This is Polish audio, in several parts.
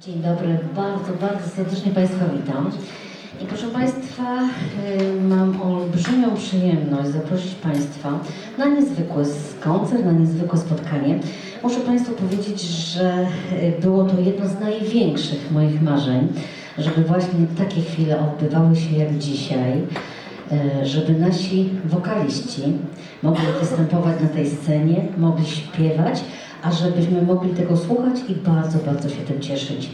Dzień dobry, bardzo, bardzo serdecznie Państwa witam. I proszę Państwa, y, mam olbrzymią przyjemność zaprosić Państwa na niezwykły koncert, na niezwykłe spotkanie. Muszę Państwu powiedzieć, że y, było to jedno z największych moich marzeń, żeby właśnie takie chwile odbywały się jak dzisiaj, y, żeby nasi wokaliści mogli występować na tej scenie, mogli śpiewać, a żebyśmy mogli tego słuchać i bardzo, bardzo się tym cieszyć.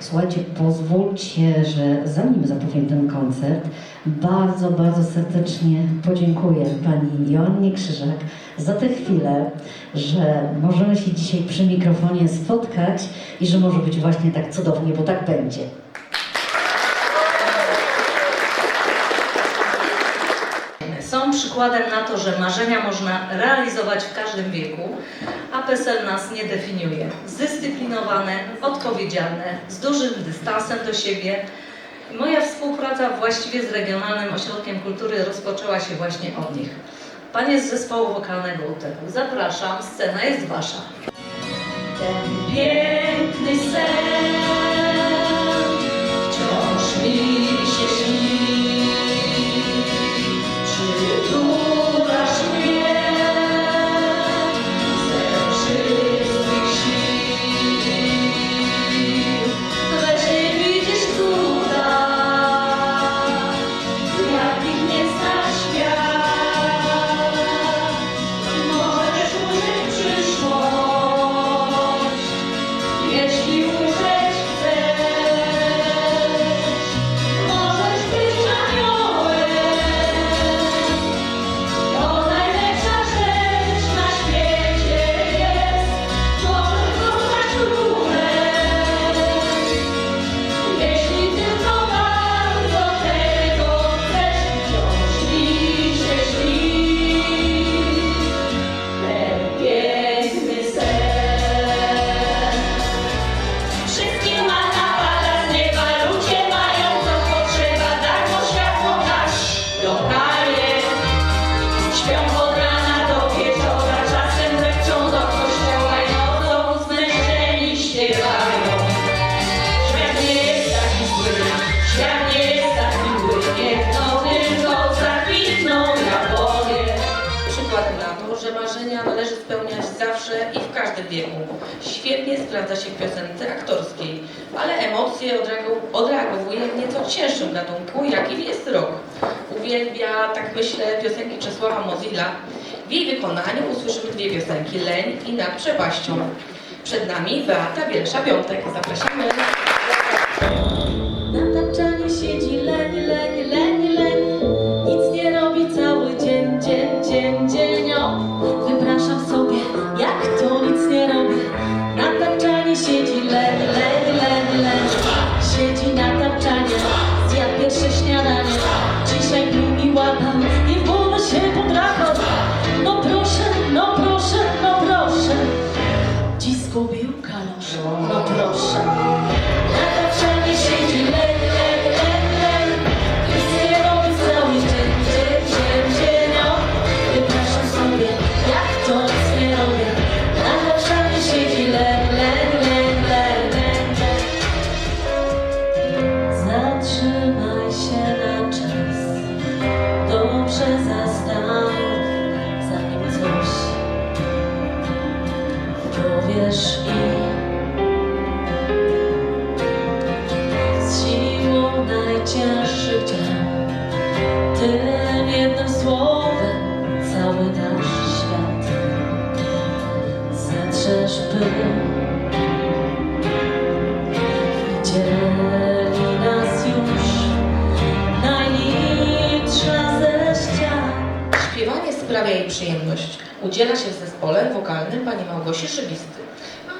Słuchajcie, pozwólcie, że zanim zapowiem ten koncert, bardzo, bardzo serdecznie podziękuję Pani Joannie Krzyżak za tę chwilę, że możemy się dzisiaj przy mikrofonie spotkać i że może być właśnie tak cudownie, bo tak będzie. Są przykładem na to, że marzenia można realizować w każdym wieku, a PESEL nas nie definiuje. Zdyscyplinowane, odpowiedzialne, z dużym dystansem do siebie. Moja współpraca właściwie z Regionalnym Ośrodkiem Kultury rozpoczęła się właśnie od nich. Panie z zespołu wokalnego UTEP, zapraszam, scena jest Wasza. Ten piękny sen sprawdza się w piosence aktorskiej, ale emocje odreagowuje w nieco cięższym gatunku, jakim jest rock. Uwielbia, tak myślę, piosenki Czesława Mozilla. W jej wykonaniu usłyszymy dwie piosenki, Leń i Nad przepaścią. Przed nami Beata Bielsza-Piątek. Zapraszamy. Udziela się w zespole wokalnym pani Małgosi Szybisty.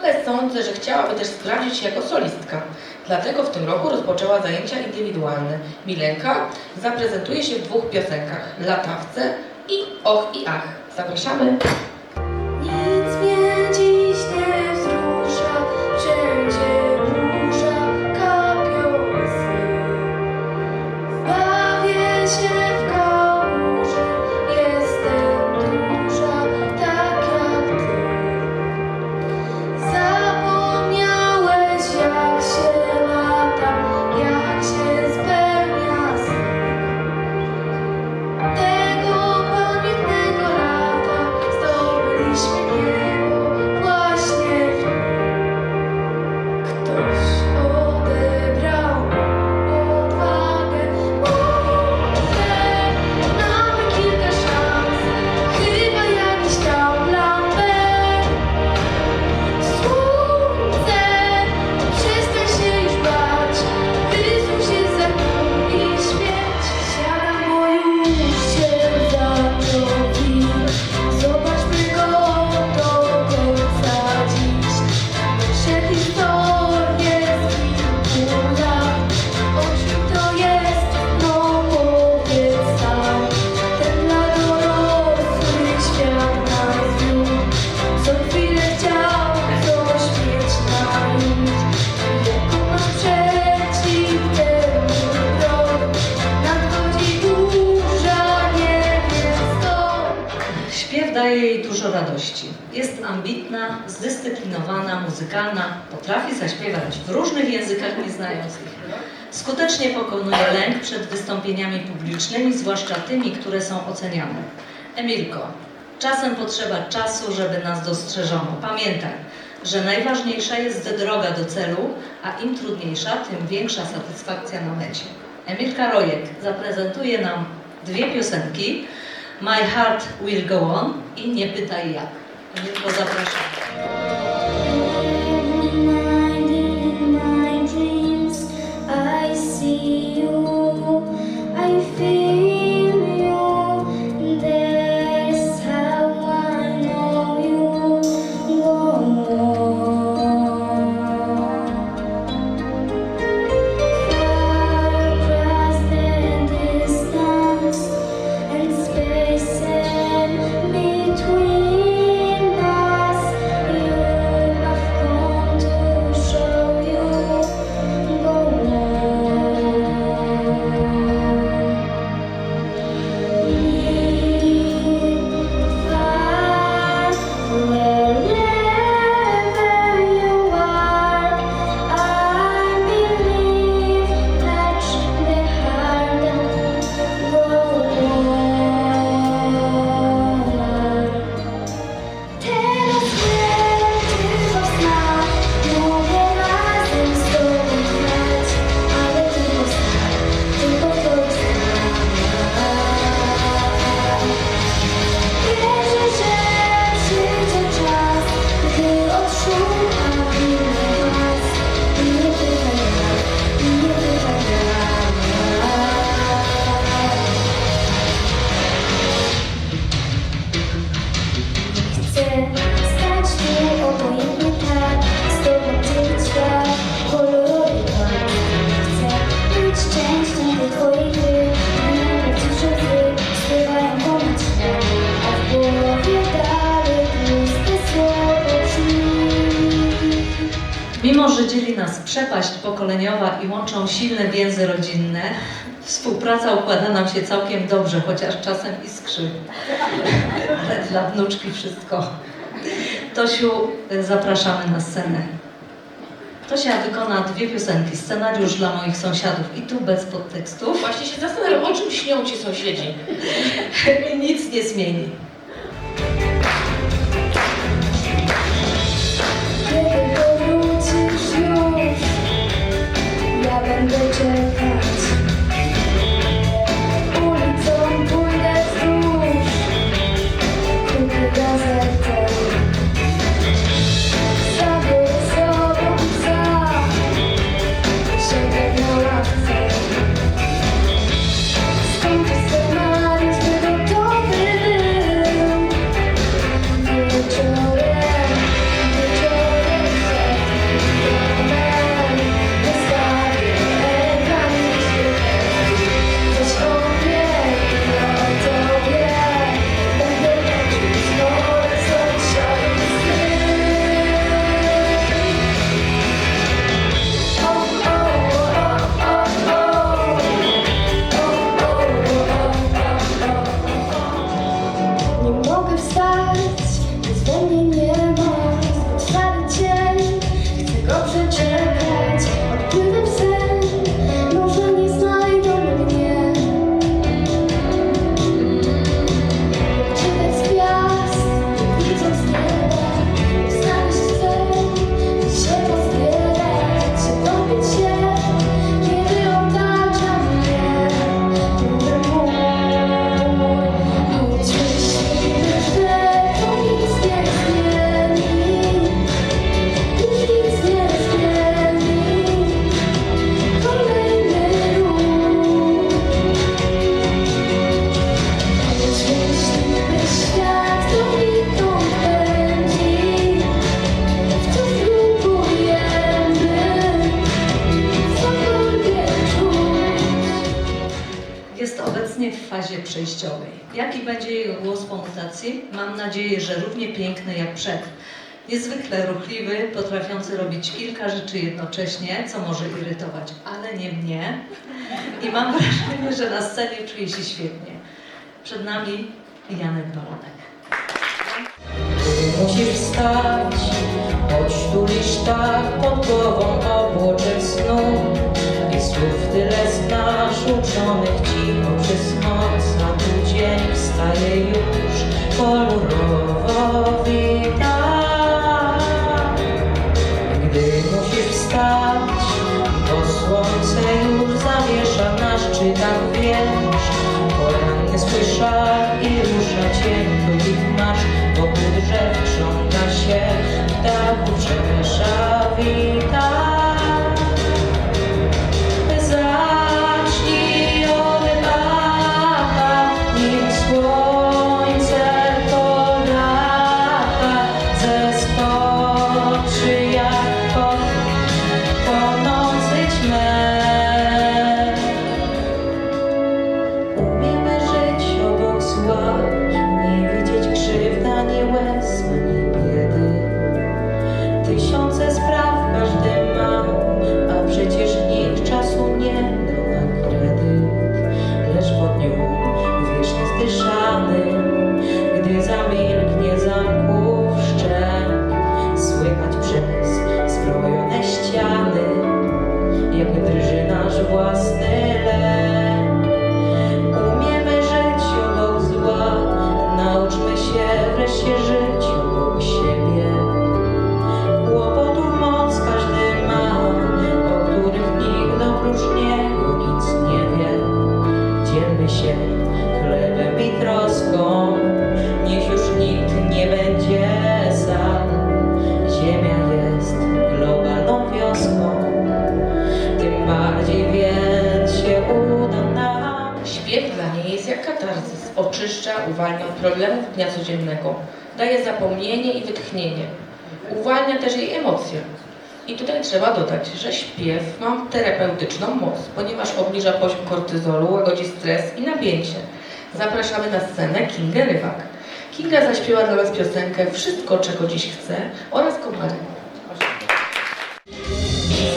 Ale sądzę, że chciałaby też sprawdzić się jako solistka. Dlatego w tym roku rozpoczęła zajęcia indywidualne. Milenka zaprezentuje się w dwóch piosenkach. Latawce i Och i Ach. Zapraszamy. Potrafi zaśpiewać w różnych językach nieznających. Skutecznie pokonuje lęk przed wystąpieniami publicznymi, zwłaszcza tymi, które są oceniane. Emilko, czasem potrzeba czasu, żeby nas dostrzeżono. Pamiętaj, że najważniejsza jest droga do celu, a im trudniejsza, tym większa satysfakcja na mecie. Emilka Rojek zaprezentuje nam dwie piosenki My Heart Will Go On i Nie pytaj jak. Emilko, zapraszam. układa nam się całkiem dobrze, chociaż czasem iskrzy. Ale dla wnuczki wszystko. Tosiu, zapraszamy na scenę. Tosia wykona dwie piosenki, scenariusz dla moich sąsiadów i tu bez podtekstów. Właśnie się zastanawiam, o czym śnią ci sąsiedzi. Nic nie zmieni. niezwykle ruchliwy, potrafiący robić kilka rzeczy jednocześnie, co może irytować, ale nie mnie. I mam wrażenie, że na scenie czuje się świetnie. Przed nami Janek Balonek. Musisz wstać, odtulisz tak pod głową obłoczek snu I słów tyle znasz, uczonych ci poprzez noc Na tu dzień wstaje już kolorowo widać szczytach wież Poranny słysza i rusza cień drugich marsz Wokół drzew krząta się ptaków rzesza wita uwalnia problemów dnia codziennego. Daje zapomnienie i wytchnienie. Uwalnia też jej emocje. I tutaj trzeba dodać, że śpiew ma terapeutyczną moc, ponieważ obniża poziom kortyzolu, łagodzi stres i napięcie. Zapraszamy na scenę Kingę Rybak. Kinga zaśpiewa dla nas piosenkę Wszystko, czego dziś chce oraz komary.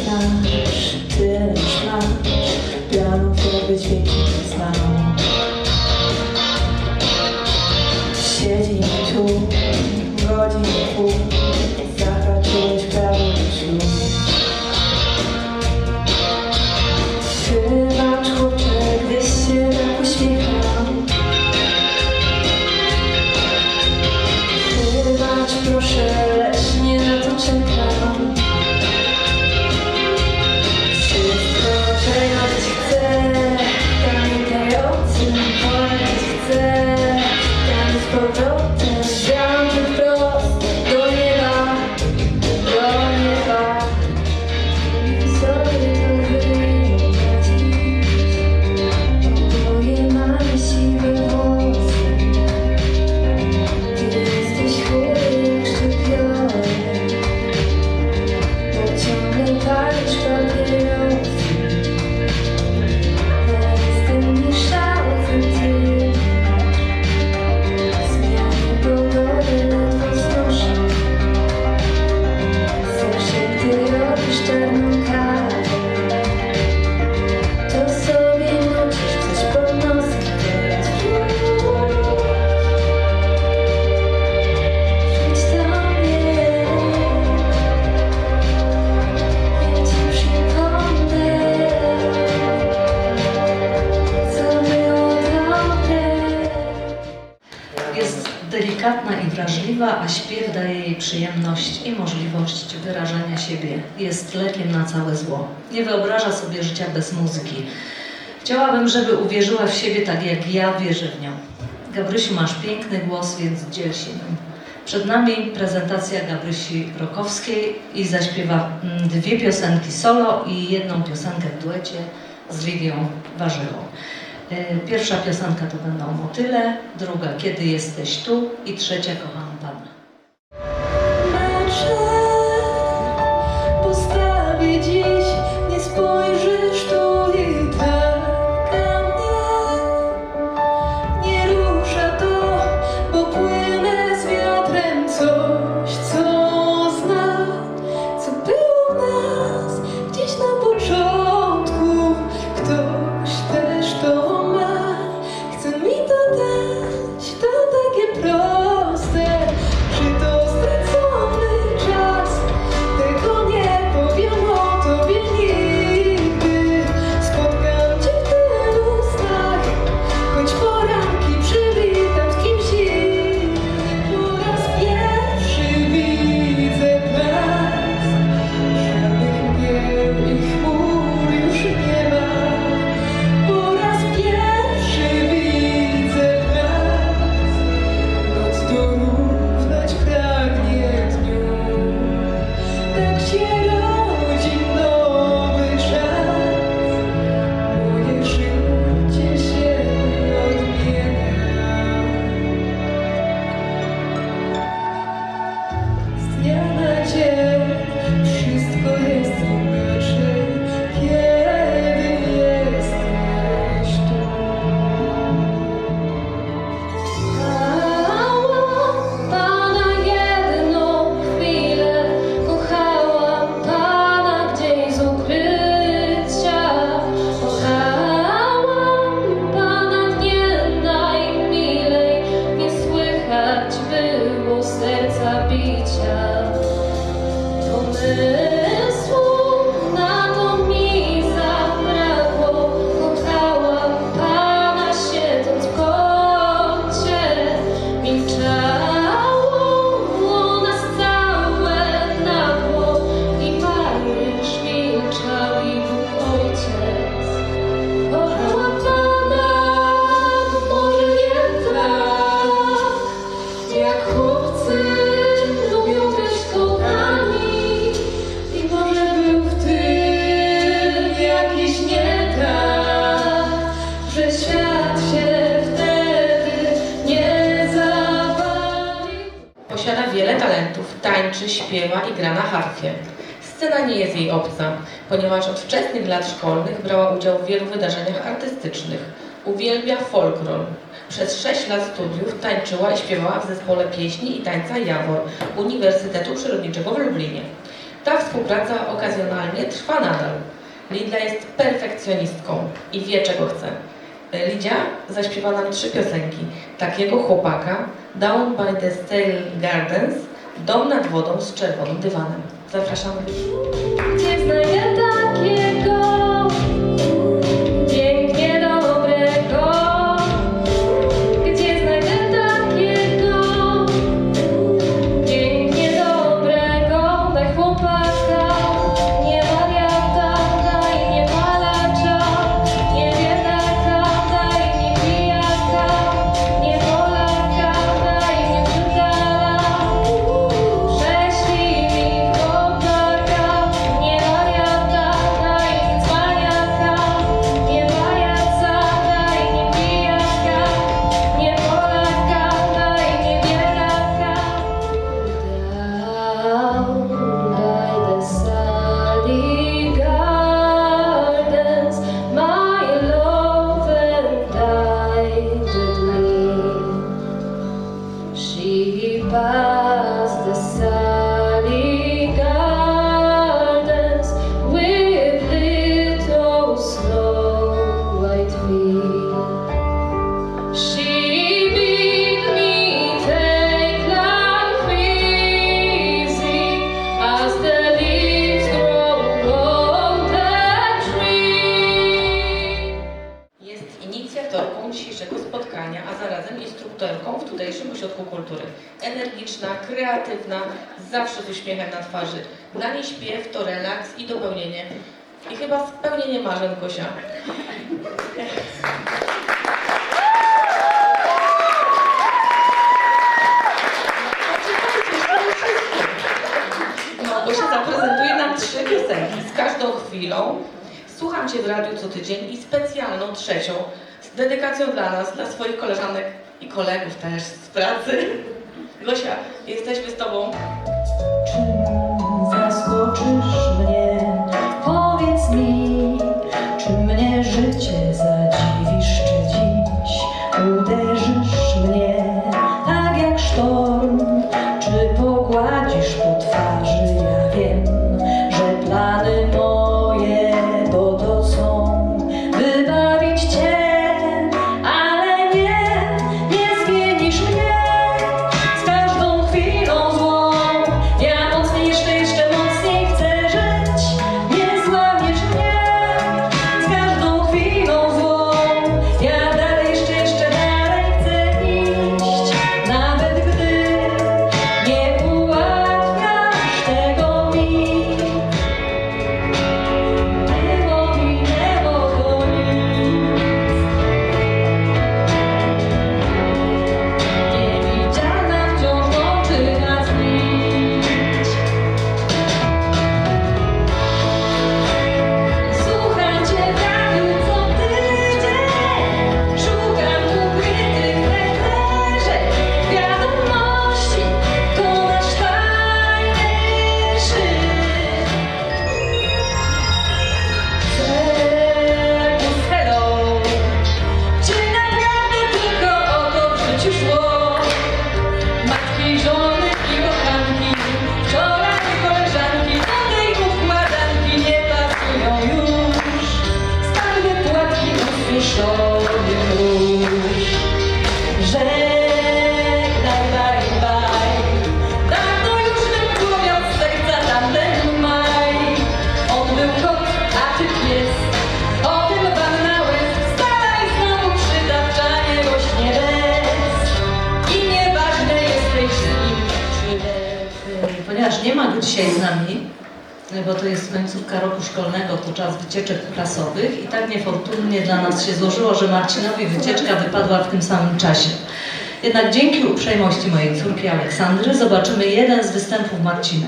Znasz, też masz planów, dźwięki. Siedzimy a śpiew daje jej przyjemność i możliwość wyrażania siebie. Jest lekiem na całe zło. Nie wyobraża sobie życia bez muzyki. Chciałabym, żeby uwierzyła w siebie tak jak ja wierzę w nią. Gabrysiu, masz piękny głos, więc dziel się nim. Przed nami prezentacja Gabrysi Rokowskiej i zaśpiewa mm, dwie piosenki solo i jedną piosenkę w duecie z Lidią Warzywą. Y, Pierwsza piosenka to będą Motyle, druga Kiedy jesteś tu i trzecia Kocham হয় না Posiada wiele talentów, tańczy, śpiewa i gra na harfie. Scena nie jest jej obca, ponieważ od wczesnych lat szkolnych brała udział w wielu wydarzeniach artystycznych. Uwielbia folklor. Przez 6 lat studiów tańczyła i śpiewała w zespole pieśni i tańca Jawor Uniwersytetu Przyrodniczego w Lublinie. Ta współpraca okazjonalnie trwa nadal. Lidia jest perfekcjonistką i wie czego chce. Lidia zaśpiewa nam trzy piosenki. Takiego chłopaka, Down by the Stale Gardens, Dom nad wodą z czerwonym dywanem. Zapraszamy. Twarzy. Dla niej śpiew to relaks i dopełnienie. I chyba spełnienie marzeń Gosia. Małgosia zaprezentuje nam trzy piosenki z każdą chwilą. Słucham Cię w radiu co tydzień i specjalną trzecią z dedykacją dla nas, dla swoich koleżanek i kolegów też z pracy. Gosia, jesteśmy z Tobą. Dzisiaj z nami, bo to jest końcówka roku szkolnego, to czas wycieczek klasowych i tak niefortunnie dla nas się złożyło, że Marcinowi wycieczka wypadła w tym samym czasie. Jednak dzięki uprzejmości mojej córki Aleksandry zobaczymy jeden z występów Marcina.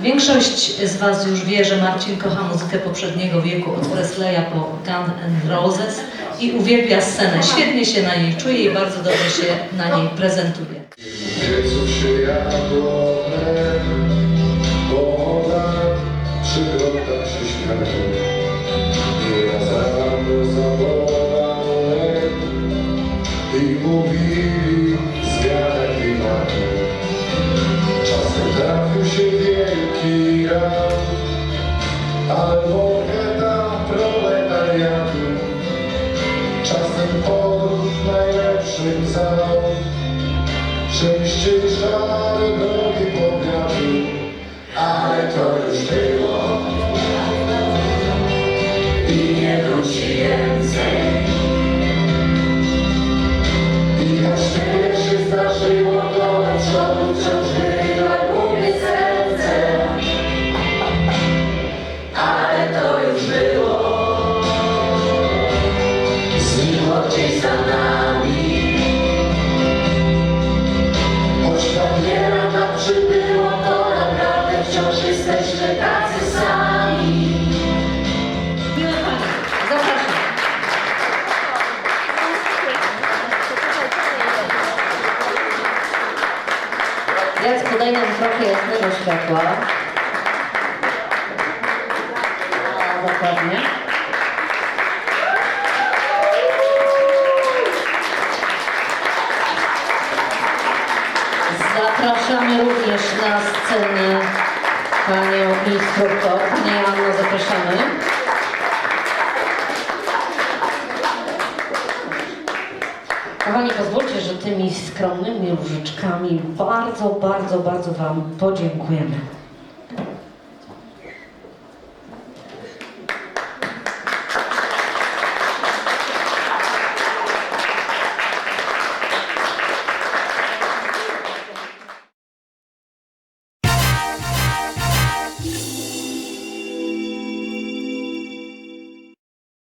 Większość z Was już wie, że Marcin kocha muzykę poprzedniego wieku od Presleya po Guns N' Roses i uwielbia scenę. Świetnie się na niej czuje i bardzo dobrze się na niej prezentuje. Piecu przyjadło ale jasnego światła. A, dokładnie. Zapraszamy również na scenę panią instruktor. Panie Anno, zapraszamy. Tymi skromnymi różyczkami bardzo, bardzo, bardzo Wam podziękujemy.